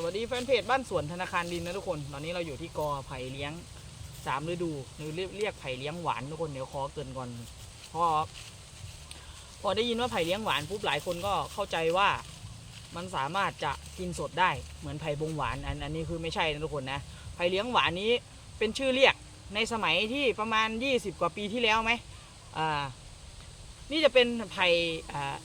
สวัสดีแฟนเพจบ้านสวนธนาคารดินนะทุกคน ตอนนี้เราอยู่ที่กอไผ่เลี้ยงสามฤดูหรือเรียกเรียกไผ่เลี้ยงหวานทุกคนเดี๋ยวขอเกินก่อนพอพอได้ยินว่าไผ่เลี้ยงหวานปุ๊บหลายคนก็เข้าใจว่ามันสามารถจะกินสดได้เหมือนไผ่บงหวานอันอันนี้คือไม่ใช่นะทุกคนนะไผ่เลี้ยงหวานนี้เป็นชื่อเรียกในสมัยที่ประมาณ 20 กว่าปีที่แล้วไหมอ่านี่จะเป็นไผ่อ่า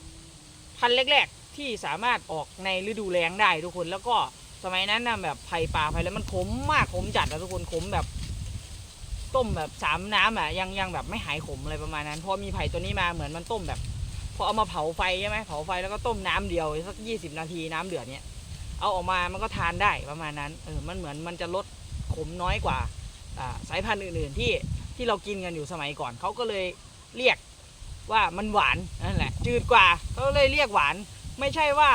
พันธุ์แรก ๆ ที่สามารถออกในฤดูแล้งได้ทุกคนแล้วก็ สมัยนั้นนะแบบไผ่ป่าไผ่แล้วมันขมมากขมจัดอะทุกคนขมแบบ ต้มแบบสามน้ำอะยังยังแบบไม่หายขมอะไรประมาณนั้นพอมีไผ่ตัวนี้มาเหมือนมันต้มแบบพอเอามาเผาไฟใช่ไหมเผาไฟแล้วก็ต้มน้ำเดียวสักยี่สิบนาทีน้ำเดือดเนี้ยเอาออกมามันก็ทานได้ประมาณนั้นเออมันเหมือนมันจะลดขมน้อยกว่าอ่าสายพันธุ์อื่นๆที่ที่เรากินกันอยู่สมัยก่อนเขาก็เลยเรียกว่ามันหวานนั่นแหละจืดกว่าเขาเลยเรียกหวาน ไม่ใช่ว่า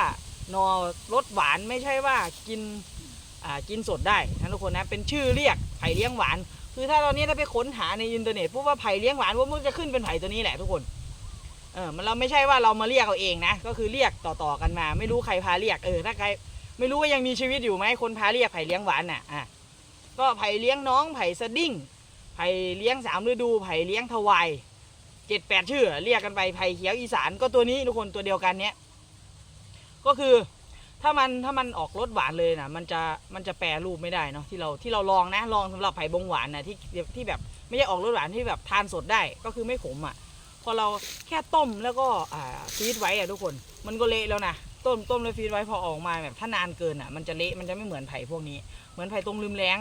นอรสหวานไม่ใช่ว่ากินอ่ากินสดได้นะทุกคนนะเป็นชื่อเรียกไผ่เลี้ยงหวาน คือถ้าตอนนี้ถ้าไปค้นหาในอินเทอร์เน็ตพวกว่าไผ่เลี้ยงหวานว่ามันจะขึ้นเป็นไผ่ตัวนี้แหละทุกคนเออมันเราไม่ใช่ว่าเรามาเรียกเอาเองนะก็คือเรียกต่อๆกันมา ไม่รู้ใครพาเรียกเออถ้าใครไม่รู้ว่ายังมีชีวิตอยู่ไหมคนพาเรียกไผ่เลี้ยงหวานน่ะอะก็ไผ่เลี้ยงน้องไผ่สดิ้งไผ่เลี้ยงสามฤดูไผ่เลี้ยงทวายเจ็ดแปดชื่อ เรียกกันไปไผ่เขียวอีสานก็ตัวนี้ทุกคนตัวเดียวกันเนี้ย ก็คือถ้ามันถ้ามันออกรสหวานเลยนะมันจะมันจะแปรรูปไม่ได้เนาะที่เราที่เราลองนะลองสำหรับไผ่บงหวานนะที่ที่แบบไม่ใช่ออกรสหวานที่แบบทานสดได้ก็คือไม่ขมอะพอเราแค่ต้มแล้วก็อ่าฟรีดไว้อะทุกคนมันก็เละแล้วนะต้มต้มแล้วฟรีดไว้พอออกมาแบบถ้านานเกินอะมันจะเละมันจะไม่เหมือนไผ่พวกนี้ เหมือนไผ่ตรงลืมแรง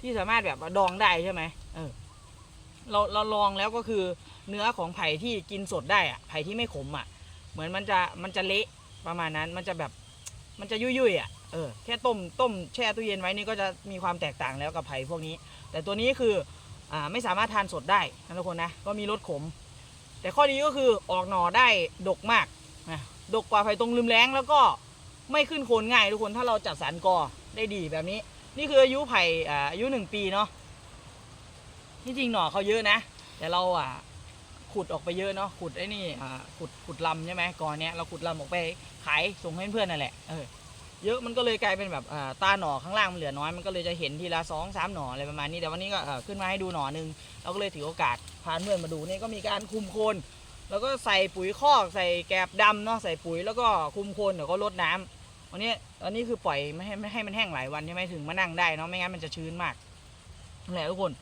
ที่สามารถแบบดองได้ใช่ไหมเออเราเราลองแล้วก็คือเนื้อของไผ่ที่กินสดได้อะไผ่ที่ไม่ขมอะเหมือนมันจะมันจะเละ ประมาณนั้นมันจะแบบมันจะยุ่ยๆอะเออแค่ต้มต้มแช่ตู้เย็นไว้นี่ก็จะมีความแตกต่างแล้วกับไผ่พวกนี้ แต่ตัวนี้คืออ่าไม่สามารถทานสดได้นะทุกคนนะก็มีรสขม แต่ข้อดีก็คือออกหน่อได้ดกมากนะดกกว่าไผ่ตรงลืมแรงแล้วก็ไม่ขึ้นโคนง่ายทุกคนถ้าเราจัดสรรกอได้ดีแบบนี้ นี่คืออายุไผ่อ่าอายุหนึ่งปีเนาะที่จริงหน่อเขาเยอะนะ แต่เราอะ ขุดออกไปเยอะเนาะขุดไอ้นี่อ่าขุดขุดลำใช่ไหมก่อนเนี้ยเราขุดลำออกไปขายส่งให้เพื่อนนั่นแหละเออเยอะมันก็เลยกลายเป็นแบบอ่าตาหน่อข้างล่างมันเหลือน้อยมันก็เลยจะเห็นทีละสองสามหน่ออะไรประมาณนี้แต่วันนี้ก็เอ่อขึ้นมาให้ดูหน่อหนึ่งเราก็เลยถือโอกาสพาเพื่อนมาดูเนี่ยก็มีการคุมโคน แล้วก็ใส่ปุ๋ยคอกใส่แกบดำเนาะใส่ปุ๋ยแล้วก็คุมโคนเดี๋ยวก็ลดน้ำวันนี้อันนี้คือปล่อยไม่ให้ไม่ให้มันแห้งหลายวันใช่ไหมถึงมานั่งได้เนาะไม่งั้นมันจะชื้นมากนั่นแหละทุกคน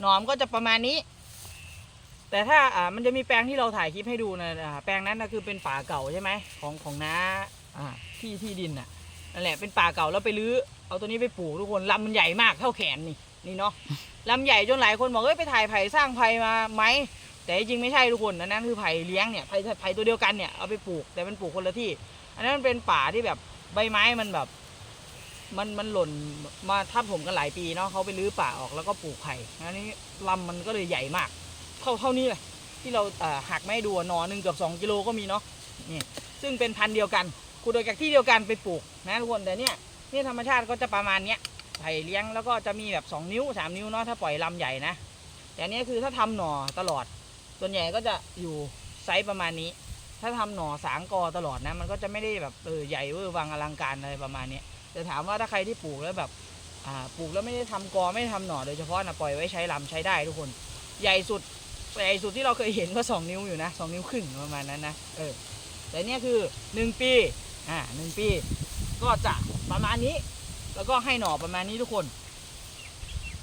หนอมก็จะประมาณนี้ แต่ถ้าอ่ามันจะมีแปลงที่เราถ่ายคลิปให้ดูนะอ่าแปลงนั้นนะคือเป็นป่าเก่าใช่ไหมของของน้าอ่าที่ที่ดินน่ะนั่นแหละเป็นป่าเก่าแล้วไปรื้อเอาตัวนี้ไปปลูกทุกคนลำมันใหญ่มากเท่าแขนนี่นี่เนาะลำใหญ่จนหลายคนบอกเอ้ยไปถ่ายไผ่สร้างไผ่มาไหมแต่จริงไม่ใช่ทุกคนอันนั้นคือไผ่เลี้ยงเนี่ยไผ่ไผ่ตัวเดียวกันเนี่ยเอาไปปลูกแต่มันปลูกคนละที่ อันนั้นมันเป็นป่าที่แบบใบไม้มันแบบ มันมันหล่นมาทับผมกันหลายปีเนาะเขาไปรื้อป่าออกแล้วก็ปลูกไผ่อันนี้ลำมันก็เลยใหญ่มาก เท่าเท่านี้เลยที่เราหักไม่ดูหนอหนึ่งเกือบสองกิโลก็มีเนาะนี่ซึ่งเป็นพันธุ์เดียวกันขุดโดยจากที่เดียวกันไปปลูกนะทุกคนแต่เนี่ยนี่ธรรมชาติก็จะประมาณเนี้ยไผ่เลี้ยงแล้วก็จะมีแบบ 2 นิ้ว 3 นิ้วเนาะถ้าปล่อยลำใหญ่นะ แต่เนี้ยคือถ้าทำหน่อตลอด ส่วนใหญ่ก็จะอยู่ไซส์ประมาณนี้ ถ้าทำหน่อสางกอตลอดนะมันก็จะไม่ได้แบบเออใหญ่เวอร์วังอลังการอะไรประมาณนี้แต่ถามว่าถ้าใครที่ปลูกแล้วแบบอ่าปลูกแล้วไม่ได้ทำกอไม่ได้ทำหน่อโดยเฉพาะนะปล่อยไว้ใช้ลำใช้ได้ทุกคน ใหญ่สุด ใหญ่สุดที่เราเคยเห็นก็สองนิ้วอยู่นะสองนิ้วครึ่งประมาณนั้นนะ เออ แต่เนี่ยคือหนึ่งปี อ่าหนึ่งปี ก็จะประมาณนี้ แล้วก็ให้หน่อประมาณนี้ทุกคน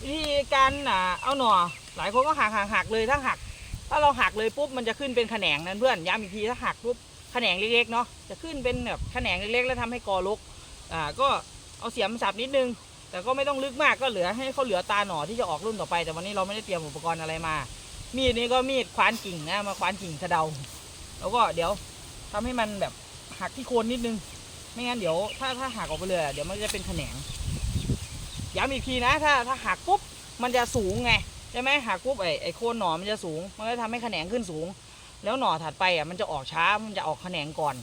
วิธีการอ่าเอาหน่อ หลายคนก็หักหักหักเลย ถ้าหัก ถ้าเราหักเลยปุ๊บ มันจะขึ้นเป็นแขนงนั้นเพื่อน ย้ำอีกทีถ้าหักปุ๊บ แขนงเล็กๆเนาะ จะขึ้นเป็นแบบแขนงเล็กๆ แล้วทำให้กอลก อ่า ก็เอาเสียมสับนิดนึง แต่ก็ไม่ต้องลึกมาก ก็เหลือให้เขาเหลือตาหน่อที่จะออกรุ่นต่อไป แต่วันนี้เราไม่ได้เตรียมอุปกรณ์อะไรมา มีดนี้ก็มีดคว้านกิ่งนะมาคว้านกิ่งสะเดา แล้วก็เดี๋ยวทำให้มันแบบหักที่โคนนิดนึง ไม่งั้นเดี๋ยวถ้าถ้าหักออกไปเลยเดี๋ยวมันจะเป็นแขนงย้ำอีกทีนะ ถ้าถ้าหักปุ๊บมันจะสูงไงใช่ไหมหักปุ๊บไอ้ไอ้โคนหน่อมันจะสูง มันก็ทำให้แขนงขึ้นสูง แล้วหน่อถัดไปอะมันจะออกช้ามันจะออกแขนงก่อน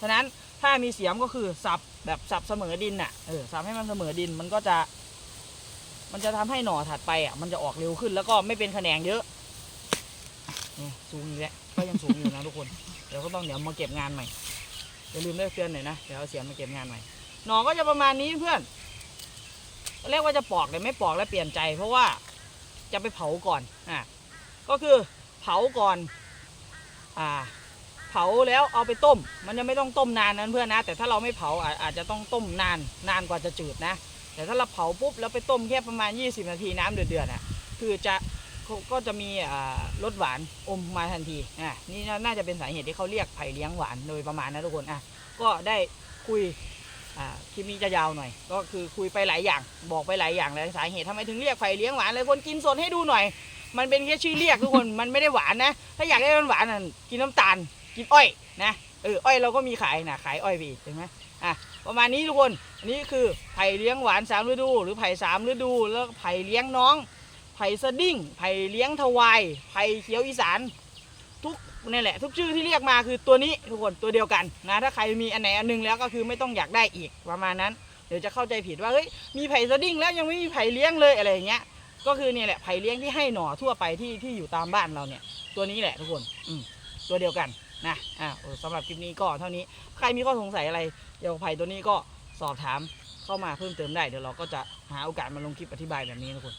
ฉะนั้นถ้ามีเสียมก็คือสับแบบสับเสมอดินน่ะเออสับให้มันเสมอดินมันก็จะ มันจะทำให้หน่อถัดไปอะมันจะออกเร็วขึ้นแล้วก็ไม่เป็นแขนงเยอะ สูงอยู่แล้วก็ยังสูงอยู่นะทุกคนเดี๋ยวก็ต้องเดี๋ยวมาเก็บงานใหม่อย่าลืมได้เตือนหน่อยนะเดี๋ยวเอาเสียงมาเก็บงานใหม่หนอก็จะประมาณนี้เพื่อนเรียกว่าจะปอกแต่ไม่ปอกแล้วเปลี่ยนใจ เพราะว่าจะไปเผาก่อนอะก็คือเผาก่อนอ่าเผาแล้วเอาไปต้ม มันยังไม่ต้องต้มนานนั้นเพื่อนนะ แต่ถ้าเราไม่เผาอาจจะต้องต้มนานนานกว่าจะจืดนะ แต่ถ้าเราเผาปุ๊บแล้วไปต้มแค่ประมาณ 20 นาทีน้ำเดือดๆอะคือจะ ก็จะมีรสหวานอมมาทันทีอะนี่น่าจะเป็นสาเหตุที่เขาเรียกไผ่เลี้ยงหวานโดยประมาณนะทุกคนอะก็ได้คุยอ่าคลิปนี้จะยาวหน่อย ก็คือคุยไปหลายอย่าง บอกไปหลายอย่างเลยสาเหตุทำไมถึงเรียกไผ่เลี้ยงหวานเลยคนกินสดให้ดูหน่อย มันเป็นแค่ชื่อเรียกทุกคนมันไม่ได้หวานนะ ถ้าอยากให้มันหวานน่ะกินน้ำตาล กินอ้อยนะเอออ้อยเราก็มีขายนะขายอ้อยไปอีกเห็นไหมอะประมาณนี้ทุกคนอันนี้คือไผ่เลี้ยงหวานสามฤดู หรือไผ่สามฤดูแล้วไผ่เลี้ยงน้อง ไผ่สดิ้งไผ่เลี้ยงทวายไผ่เขียวอีสานทุกนี่แหละ ทุกชื่อที่เรียกมาคือตัวนี้ทุกคนตัวเดียวกันนะถ้าใครมีอันไหนอันนึงแล้วก็คือไม่ต้องอยากได้อีกประมาณนั้น เดี๋ยวจะเข้าใจผิดว่าเฮ้ยมีไผ่สดิ้งแล้วยังไม่มีไผ่เลี้ยงเลยอะไรอย่างเงี้ยก็คือเนี่ยแหละไผ่เลี้ยงที่ให้หน่อทั่วไปที่ที่อยู่ตามบ้านเราเนี่ย ตัวนี้แหละทุกคนอืมตัวเดียวกันนะอ่าสำหรับคลิปนี้ก็เท่านี้ใครมีข้อสงสัยอะไรเกี่ยวกับไผ่ตัวนี้ก็สอบถามเข้ามาเพิ่มเติมได้เดี๋ยวเราก็จะหาโอกาสมาลงคลิปอธิบายแบบนี้ทุกคน